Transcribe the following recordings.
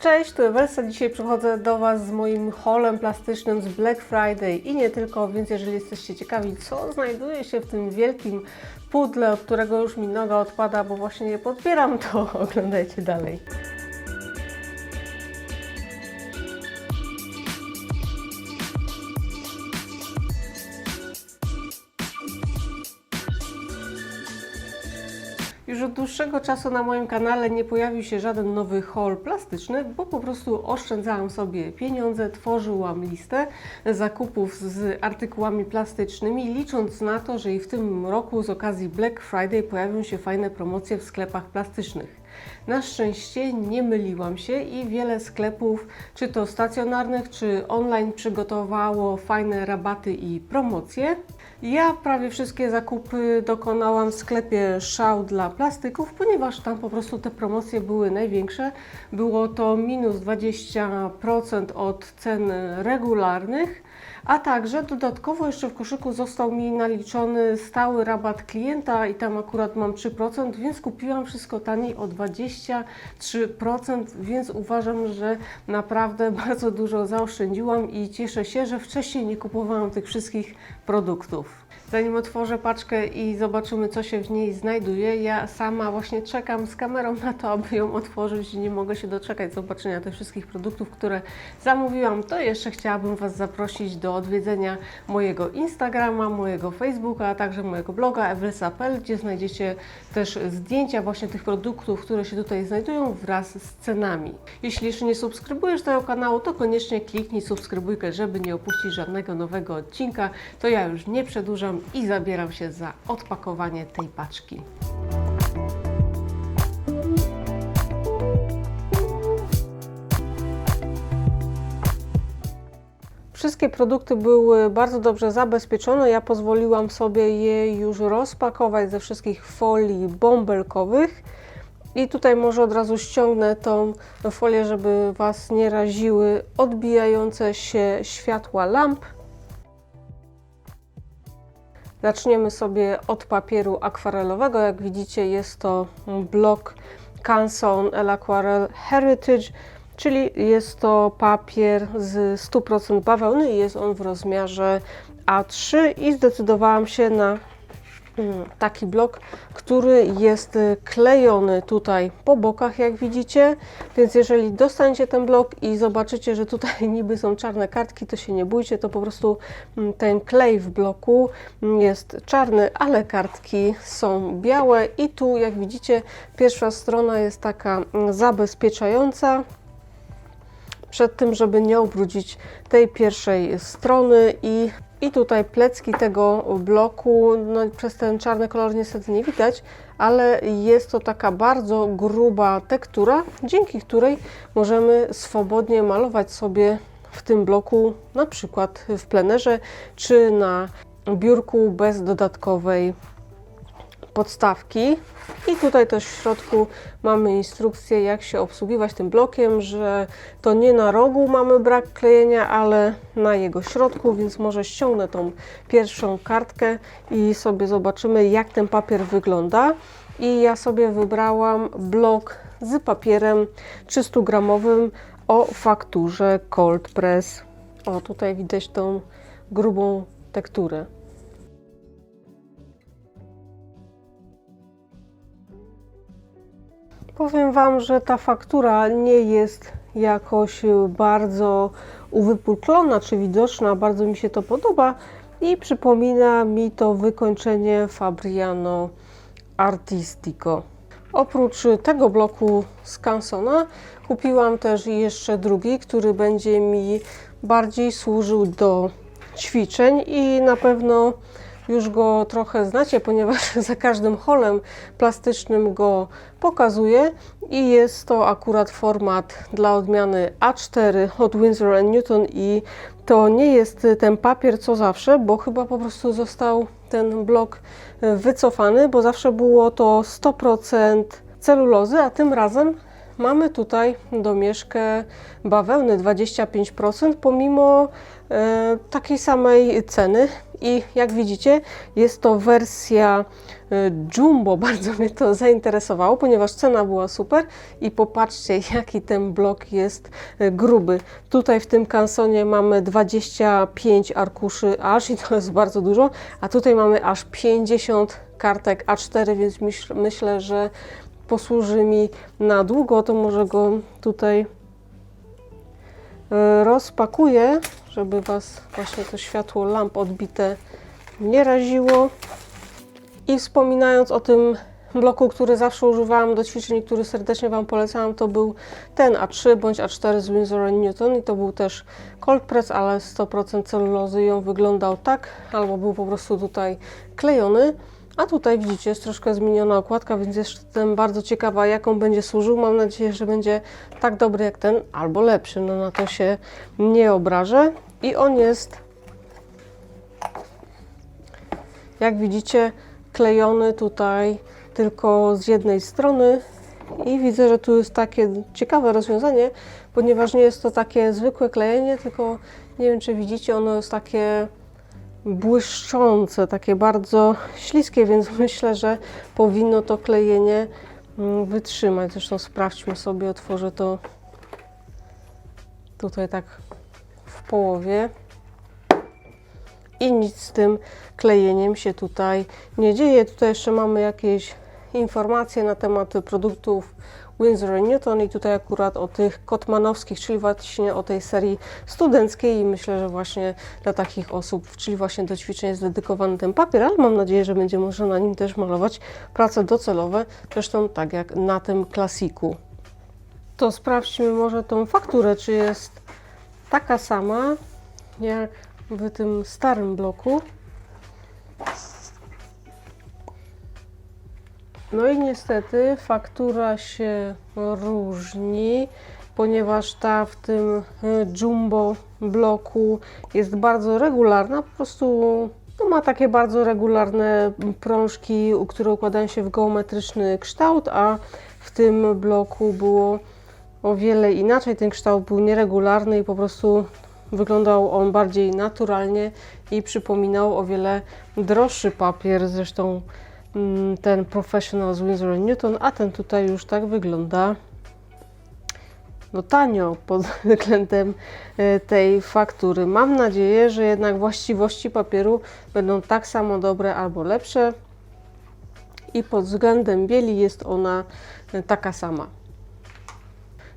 Cześć, tu Ewelsa. Dzisiaj przychodzę do Was z moim haulem plastycznym z Black Friday i nie tylko, więc jeżeli jesteście ciekawi, co znajduje się w tym wielkim pudle, od którego już mi noga odpada, bo właśnie je podbieram, to oglądajcie dalej. Dłuższego czasu na moim kanale nie pojawił się żaden nowy haul plastyczny, bo po prostu oszczędzałam sobie pieniądze, tworzyłam listę zakupów z artykułami plastycznymi, licząc na to, że i w tym roku z okazji Black Friday pojawią się fajne promocje w sklepach plastycznych. Na szczęście nie myliłam się i wiele sklepów, czy to stacjonarnych, czy online, przygotowało fajne rabaty i promocje. Ja prawie wszystkie zakupy dokonałam w sklepie Szał dla plastyków, ponieważ tam po prostu te promocje były największe. Było to minus 20% od cen regularnych, a także dodatkowo jeszcze w koszyku został mi naliczony stały rabat klienta i tam akurat mam 3%, więc kupiłam wszystko taniej o 23%, więc uważam, że naprawdę bardzo dużo zaoszczędziłam i cieszę się, że wcześniej nie kupowałam tych wszystkich produktów. Zanim otworzę paczkę i zobaczymy, co się w niej znajduje, ja sama właśnie czekam z kamerą na to, aby ją otworzyć i nie mogę się doczekać zobaczenia tych wszystkich produktów, które zamówiłam. To jeszcze chciałabym Was zaprosić do odwiedzenia mojego Instagrama, mojego Facebooka, a także mojego bloga ewelsa.pl, gdzie znajdziecie też zdjęcia właśnie tych produktów, które się tutaj znajdują wraz z cenami. Jeśli jeszcze nie subskrybujesz tego kanału, to koniecznie kliknij subskrybujkę, żeby nie opuścić żadnego nowego odcinka. To ja już nie przedłużam i zabieram się za odpakowanie tej paczki. Wszystkie produkty były bardzo dobrze zabezpieczone. Ja pozwoliłam sobie je już rozpakować ze wszystkich folii bąbelkowych. I tutaj może od razu ściągnę tą folię, żeby Was nie raziły odbijające się światła lamp. Zaczniemy sobie od papieru akwarelowego. Jak widzicie, jest to blok Canson El Aquarel Heritage, czyli jest to papier z 100% bawełny i jest on w rozmiarze A3 i zdecydowałam się na taki blok, który jest y, klejony tutaj po bokach, jak widzicie. Więc jeżeli dostaniecie ten blok i zobaczycie, że tutaj niby są czarne kartki, to się nie bójcie, to po prostu mm, ten klej w bloku mm, jest czarny, ale kartki są białe. I tu, jak widzicie, pierwsza strona jest taka mm, zabezpieczająca. Przed tym, żeby nie ubrudzić tej pierwszej strony i i tutaj plecki tego bloku, no przez ten czarny kolor niestety nie widać, ale jest to taka bardzo gruba tektura, dzięki której możemy swobodnie malować sobie w tym bloku, na przykład w plenerze czy na biurku bez dodatkowej podstawki. I tutaj też w środku mamy instrukcję, jak się obsługiwać tym blokiem, że to nie na rogu mamy brak klejenia, ale na jego środku, więc może ściągnę tą pierwszą kartkę i sobie zobaczymy, jak ten papier wygląda. I ja sobie wybrałam blok z papierem 300 gramowym o fakturze Cold Press. O, tutaj widać tą grubą tekturę. Powiem Wam, że ta faktura nie jest jakoś bardzo uwypuklona czy widoczna, bardzo mi się to podoba i przypomina mi to wykończenie Fabriano Artistico. Oprócz tego bloku z Cansona kupiłam też jeszcze drugi, który będzie mi bardziej służył do ćwiczeń i na pewno już go trochę znacie, ponieważ za każdym holem plastycznym go pokazuję i jest to akurat format dla odmiany A4 od Winsor Newton i to nie jest ten papier co zawsze, bo chyba po prostu został ten blok wycofany, bo zawsze było to 100% celulozy, a tym razem mamy tutaj domieszkę bawełny 25%, pomimo e, takiej samej ceny I jak widzicie, jest to wersja y, Jumbo. Bardzo mnie to zainteresowało, ponieważ cena była super. I popatrzcie, jaki ten blok jest y, gruby. Tutaj w tym kansonie mamy 25 arkuszy aż i to jest bardzo dużo, a tutaj mamy aż 50 kartek A4, więc myśl, myślę, że posłuży mi na długo. To może go tutaj rozpakuję, żeby Was właśnie to światło lamp odbite nie raziło. I wspominając o tym bloku, który zawsze używałam do ćwiczeń, który serdecznie Wam polecałam, to był ten A3 bądź A4 z Windsor Newton i to był też cold press, ale 100% celulozy i on wyglądał tak, albo był po prostu tutaj klejony. A tutaj widzicie, jest troszkę zmieniona okładka, więc jestem bardzo ciekawa, jaką będzie służył. Mam nadzieję, że będzie tak dobry jak ten, albo lepszy. No na to się nie obrażę. I on jest, jak widzicie, klejony tutaj tylko z jednej strony. I widzę, że tu jest takie ciekawe rozwiązanie, ponieważ nie jest to takie zwykłe klejenie, tylko nie wiem, czy widzicie, ono jest takie błyszczące, takie bardzo śliskie, więc myślę, że powinno to klejenie mm, wytrzymać. Zresztą sprawdźmy sobie, otworzę to tutaj tak w połowie. I nic z tym klejeniem się tutaj nie dzieje. Tutaj jeszcze mamy jakieś informacje na temat produktów Winsor Newton i tutaj akurat o tych kotmanowskich, czyli właśnie o tej serii studenckiej i myślę, że właśnie dla takich osób, czyli właśnie do ćwiczeń jest dedykowany ten papier, ale mam nadzieję, że będzie można na nim też malować prace docelowe, zresztą tak jak na tym klasiku. To sprawdźmy może tą fakturę, czy jest taka sama jak w tym starym bloku. No i niestety faktura się różni, ponieważ ta w tym y, jumbo bloku jest bardzo regularna, po prostu no, ma takie bardzo regularne prążki, które układają się w geometryczny kształt, a w tym bloku było o wiele inaczej. Ten kształt był nieregularny i po prostu wyglądał on bardziej naturalnie i przypominał o wiele droższy papier. Zresztą ten Professional z Winsor Newton, a ten tutaj już tak wygląda no tanio pod względem e, tej faktury. Mam nadzieję, że jednak właściwości papieru będą tak samo dobre albo lepsze i pod względem bieli jest ona e, taka sama.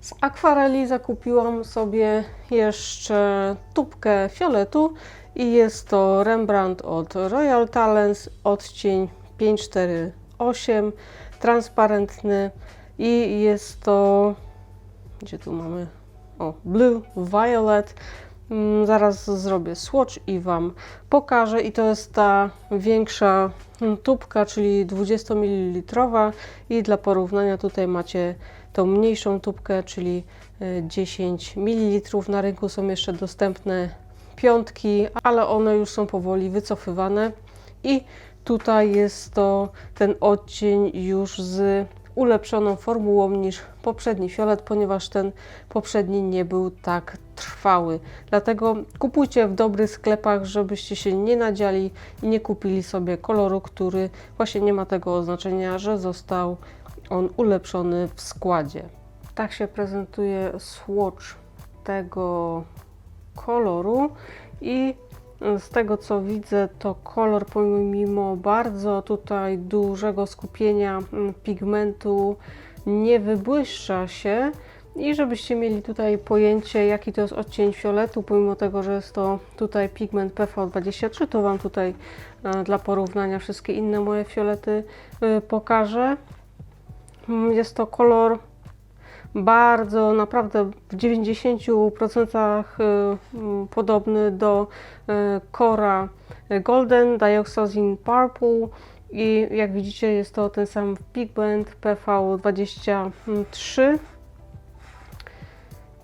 Z akwareli zakupiłam sobie jeszcze tubkę fioletu i jest to Rembrandt od Royal Talents, odcień 548, transparentny i jest to, gdzie tu mamy, o, Blue Violet. Mm, Zaraz zrobię swatch i Wam pokażę i to jest ta większa mm, tubka, czyli 20 ml i dla porównania tutaj macie tą mniejszą tubkę, czyli y, 10 ml. Na rynku są jeszcze dostępne piątki, ale one już są powoli wycofywane i tutaj jest to ten odcień już z ulepszoną formułą niż poprzedni fiolet, ponieważ ten poprzedni nie był tak trwały. Dlatego kupujcie w dobrych sklepach, żebyście się nie nadziali i nie kupili sobie koloru, który właśnie nie ma tego oznaczenia, że został on ulepszony w składzie. Tak się prezentuje swatch tego koloru i z tego co widzę, to kolor pomimo bardzo tutaj dużego skupienia mm, pigmentu nie wybłyszcza się. I żebyście mieli tutaj pojęcie, jaki to jest odcień fioletu, pomimo tego, że jest to tutaj pigment PV23, to Wam tutaj e, dla porównania wszystkie inne moje fiolety e, pokażę. Mm, Jest to kolor bardzo, naprawdę w 90% y, mm, podobny do y, Cora Golden Dioxazine Purple i jak widzicie jest to ten sam pigment PV23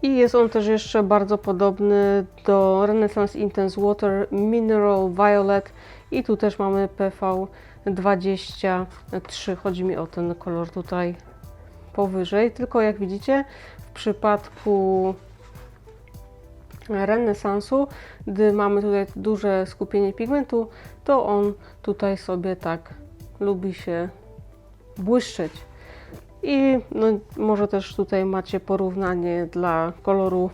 i jest on też jeszcze bardzo podobny do Renaissance Intense Water Mineral Violet i tu też mamy PV23, chodzi mi o ten kolor tutaj powyżej, tylko jak widzicie w przypadku renesansu, gdy mamy tutaj duże skupienie pigmentu, to on tutaj sobie tak lubi się błyszczeć. I no, może też tutaj macie porównanie dla koloru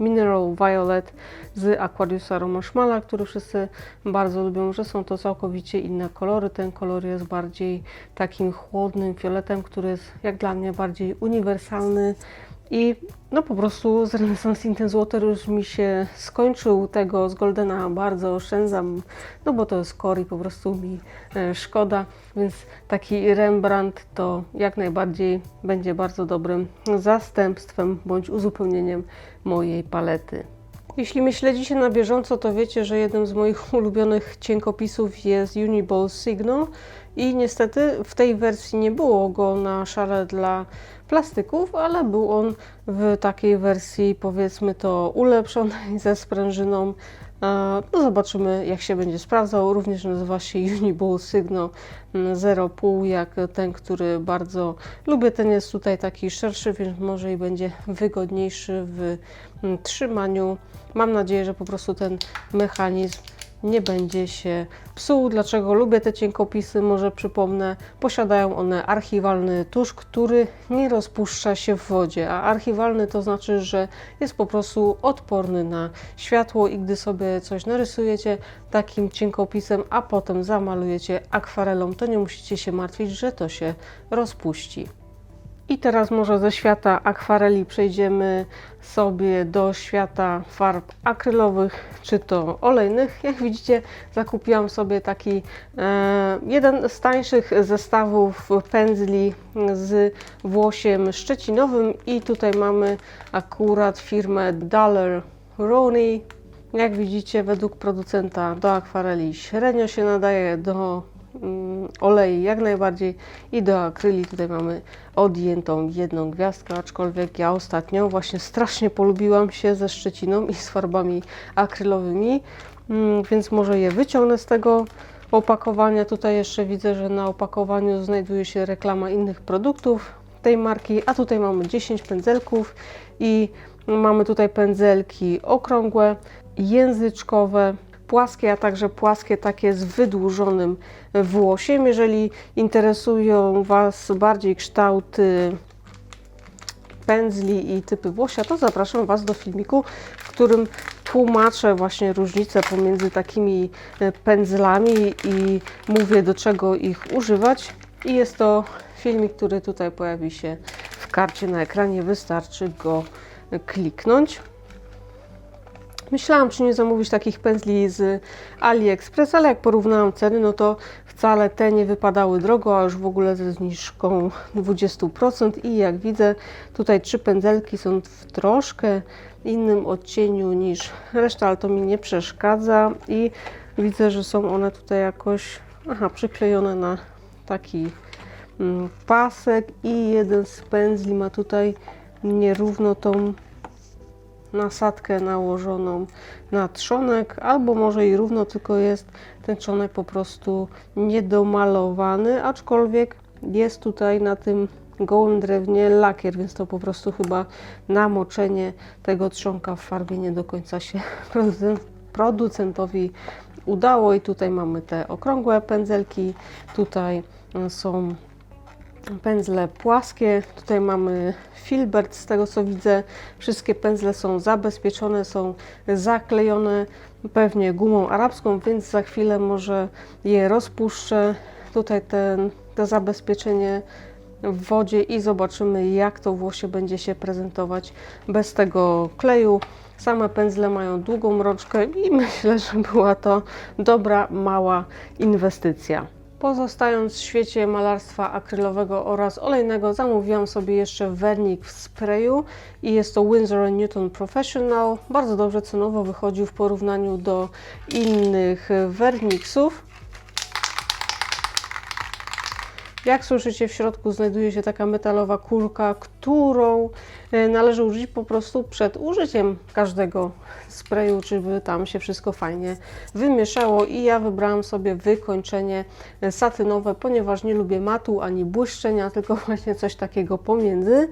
Mineral Violet z Aquariusa Romoszmala, który wszyscy bardzo lubią, że są to całkowicie inne kolory. Ten kolor jest bardziej takim chłodnym fioletem, który jest jak dla mnie bardziej uniwersalny i no po prostu z Renaissance Intense Water już mi się skończył. Tego z Goldena bardzo oszczędzam, no bo to jest core i po prostu mi e, szkoda. Więc taki Rembrandt to jak najbardziej będzie bardzo dobrym zastępstwem bądź uzupełnieniem mojej palety. Jeśli mnie śledzicie na bieżąco, to wiecie, że jednym z moich ulubionych cienkopisów jest Uniball Signo i niestety w tej wersji nie było go na szale dla plastyków, ale był on w takiej wersji powiedzmy to ulepszonej ze sprężyną. No zobaczymy jak się będzie sprawdzał. Również nazywa się Uniball Signo 0,5 jak ten, który bardzo lubię. Ten jest tutaj taki szerszy, więc może i będzie wygodniejszy w mm, trzymaniu. Mam nadzieję, że po prostu ten mechanizm nie będzie się psuł. Dlaczego lubię te cienkopisy? Może przypomnę, posiadają one archiwalny tusz, który nie rozpuszcza się w wodzie, a archiwalny to znaczy, że jest po prostu odporny na światło i gdy sobie coś narysujecie takim cienkopisem, a potem zamalujecie akwarelą, to nie musicie się martwić, że to się rozpuści. I teraz może ze świata akwareli przejdziemy sobie do świata farb akrylowych czy to olejnych. Jak widzicie, zakupiłam sobie taki e, jeden z tańszych zestawów pędzli z włosiem szczecinowym i tutaj mamy akurat firmę Dollar Rooney. Jak widzicie, według producenta do akwareli średnio się nadaje do mm, olei jak najbardziej i do akryli tutaj mamy odjętą jedną gwiazdkę, aczkolwiek ja ostatnio właśnie strasznie polubiłam się ze szczeciną i z farbami akrylowymi, mm, więc może je wyciągnę z tego opakowania. Tutaj jeszcze widzę, że na opakowaniu znajduje się reklama innych produktów tej marki, a tutaj mamy 10 pędzelków i mamy tutaj pędzelki okrągłe, języczkowe, płaskie, a także płaskie takie z wydłużonym włosiem. Jeżeli interesują Was bardziej kształty pędzli i typy włosia, to zapraszam Was do filmiku, w którym tłumaczę właśnie różnicę pomiędzy takimi e, pędzlami i mówię do czego ich używać. I jest to filmik, który tutaj pojawi się w karcie na ekranie, wystarczy go kliknąć. Myślałam, czy nie zamówić takich pędzli z AliExpress, ale jak porównałam ceny, no to wcale te nie wypadały drogo, a już w ogóle ze zniżką 20%. I jak widzę, tutaj trzy pędzelki są w troszkę innym odcieniu niż reszta, ale to mi nie przeszkadza. I widzę, że są one tutaj jakoś aha, przyklejone na taki mm, pasek. I jeden z pędzli ma tutaj nierówno tą nasadkę nałożoną na trzonek, albo może i równo, tylko jest ten trzonek po prostu niedomalowany, aczkolwiek jest tutaj na tym gołym drewnie lakier, więc to po prostu chyba namoczenie tego trzonka w farbie nie do końca się producentowi udało. I tutaj mamy te okrągłe pędzelki, tutaj są pędzle płaskie. Tutaj mamy filbert, z tego co widzę. Wszystkie pędzle są zabezpieczone, są zaklejone pewnie gumą arabską, więc za chwilę może je rozpuszczę. Tutaj ten, to zabezpieczenie w wodzie i zobaczymy jak to włosie będzie się prezentować bez tego kleju. Same pędzle mają długą mroczkę i myślę, że była to dobra, mała inwestycja. Pozostając w świecie malarstwa akrylowego oraz olejnego, zamówiłam sobie jeszcze wernik w sprayu i jest to Winsor Newton Professional. Bardzo dobrze cenowo wychodził w porównaniu do innych werniksów. Jak słyszycie, w środku znajduje się taka metalowa kulka, którą e, należy użyć po prostu przed użyciem każdego sprayu, żeby tam się wszystko fajnie wymieszało. I ja wybrałam sobie wykończenie e, satynowe, ponieważ nie lubię matu ani błyszczenia, tylko właśnie coś takiego pomiędzy.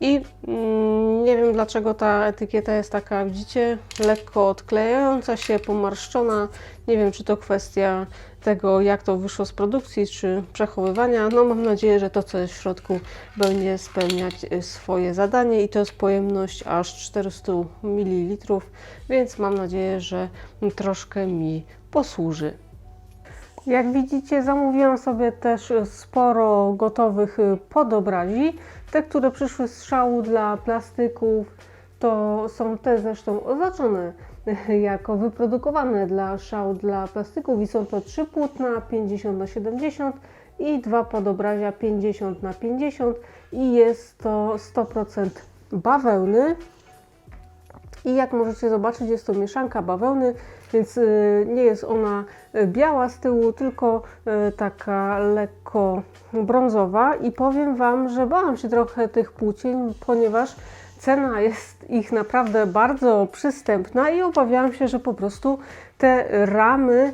I mm, nie wiem dlaczego ta etykieta jest taka, widzicie, lekko odklejająca się, pomarszczona. Nie wiem, czy to kwestia tego, jak to wyszło z produkcji, czy przechowywania. No mam nadzieję, że to, co jest w środku, będzie spełniać y, swoje zadanie i to jest pojemność aż 400 ml, więc mam nadzieję, że troszkę mi posłuży. Jak widzicie, zamówiłam sobie też sporo gotowych y, podobrazi. Te, które przyszły z szału dla plastyków, to są te zresztą oznaczone jako wyprodukowane dla szału dla plastyków i są to trzy płótna 50 na 70 i dwa podobrazia 50 na 50 i jest to 100% bawełny. I jak możecie zobaczyć, jest to mieszanka bawełny, więc y, nie jest ona y, biała z tyłu, tylko y, taka lekko brązowa. I powiem Wam, że bałam się trochę tych płócień, ponieważ cena jest ich naprawdę bardzo przystępna i obawiałam się, że po prostu te ramy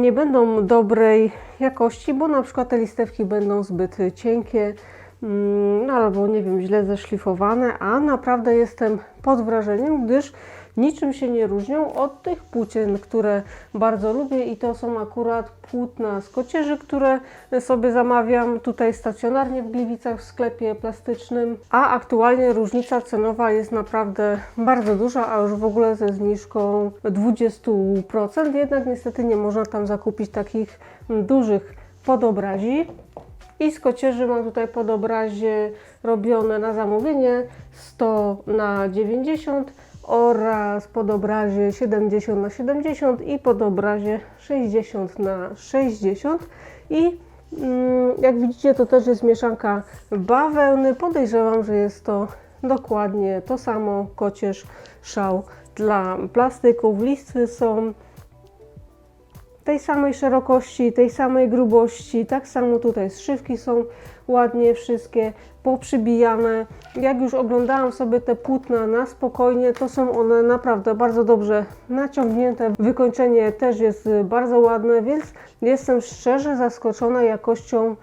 nie będą dobrej jakości, bo na przykład te listewki będą zbyt cienkie mm, albo nie wiem, źle zeszlifowane, a naprawdę jestem pod wrażeniem, gdyż niczym się nie różnią od tych płócien, które bardzo lubię i to są akurat płótna z kocierzy, które sobie zamawiam tutaj stacjonarnie w Gliwicach w sklepie plastycznym, a aktualnie różnica cenowa jest naprawdę bardzo duża, a już w ogóle ze zniżką 20%, jednak niestety nie można tam zakupić takich dużych podobrazi. I z kocierzy mam tutaj podobrazie robione na zamówienie 100 na 90 oraz podobrazie 70 na 70 i podobrazie 60 na 60 i mm, jak widzicie to też jest mieszanka bawełny, podejrzewam, że jest to dokładnie to samo, kocierz, szał dla plastyków, listwy są tej samej szerokości, tej samej grubości, tak samo tutaj zszywki są ładnie wszystkie poprzybijane. Jak już oglądałam sobie te płótna na spokojnie, to są one naprawdę bardzo dobrze naciągnięte. Wykończenie też jest bardzo ładne, więc jestem szczerze zaskoczona jakością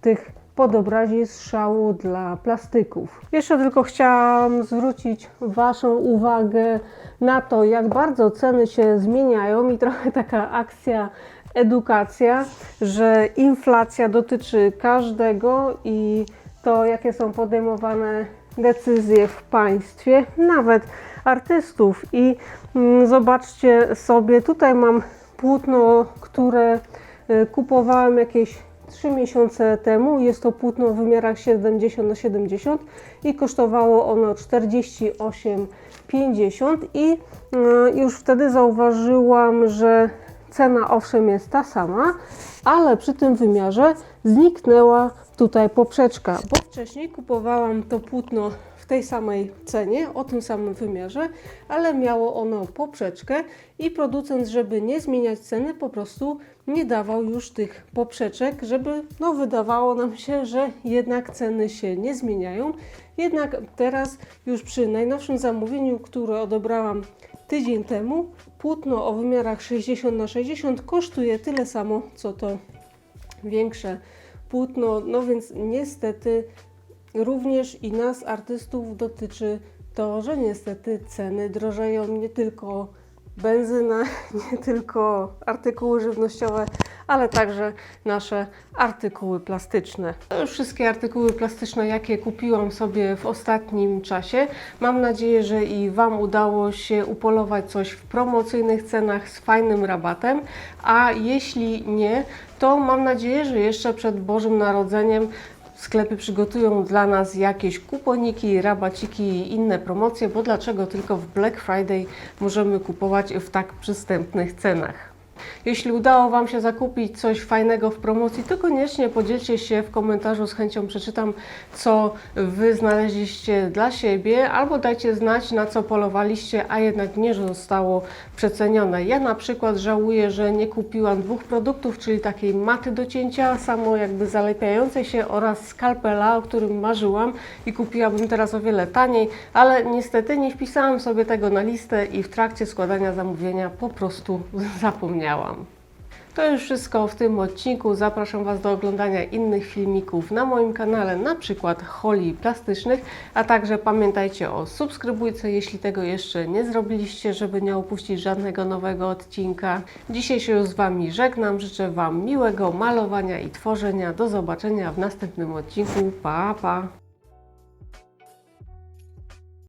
tych podobrazi z szału dla plastyków. Jeszcze tylko chciałam zwrócić Waszą uwagę na to, jak bardzo ceny się zmieniają i trochę taka akcja edukacja, że inflacja dotyczy każdego i to, jakie są podejmowane decyzje w państwie, nawet artystów. I mm, zobaczcie sobie, tutaj mam płótno, które y, kupowałam jakieś 3 miesiące temu. Jest to płótno w wymiarach 70 na 70 i kosztowało ono 48,50 i y, już wtedy zauważyłam, że cena owszem jest ta sama, ale przy tym wymiarze zniknęła tutaj poprzeczka, bo wcześniej kupowałam to płótno w tej samej cenie, o tym samym wymiarze, ale miało ono poprzeczkę i producent, żeby nie zmieniać ceny, po prostu nie dawał już tych poprzeczek, żeby no wydawało nam się, że jednak ceny się nie zmieniają. Jednak teraz już przy najnowszym zamówieniu, które odebrałam tydzień temu, płótno o wymiarach 60 na 60 kosztuje tyle samo, co to większe płótno, no więc niestety również i nas, artystów, dotyczy to, że niestety ceny drożeją nie tylko benzyna, nie tylko artykuły żywnościowe, ale także nasze artykuły plastyczne. To już wszystkie artykuły plastyczne, jakie kupiłam sobie w ostatnim czasie. Mam nadzieję, że i Wam udało się upolować coś w promocyjnych cenach z fajnym rabatem, a jeśli nie, to mam nadzieję, że jeszcze przed Bożym Narodzeniem sklepy przygotują dla nas jakieś kuponiki, rabaciki i inne promocje, bo dlaczego tylko w Black Friday możemy kupować w tak przystępnych cenach. Jeśli udało Wam się zakupić coś fajnego w promocji, to koniecznie podzielcie się w komentarzu, z chęcią przeczytam, co Wy znaleźliście dla siebie, albo dajcie znać, na co polowaliście, a jednak nie zostało przecenione. Ja na przykład żałuję, że nie kupiłam dwóch produktów, czyli takiej maty do cięcia, samo jakby zalepiającej się oraz skalpela, o którym marzyłam i kupiłabym teraz o wiele taniej, ale niestety nie wpisałam sobie tego na listę i w trakcie składania zamówienia po prostu zapomniałam. To już wszystko w tym odcinku. Zapraszam Was do oglądania innych filmików na moim kanale, na przykład holi plastycznych, a także pamiętajcie o subskrybujce, jeśli tego jeszcze nie zrobiliście, żeby nie opuścić żadnego nowego odcinka. Dzisiaj się już z Wami żegnam, życzę Wam miłego malowania i tworzenia. Do zobaczenia w następnym odcinku. Pa, pa!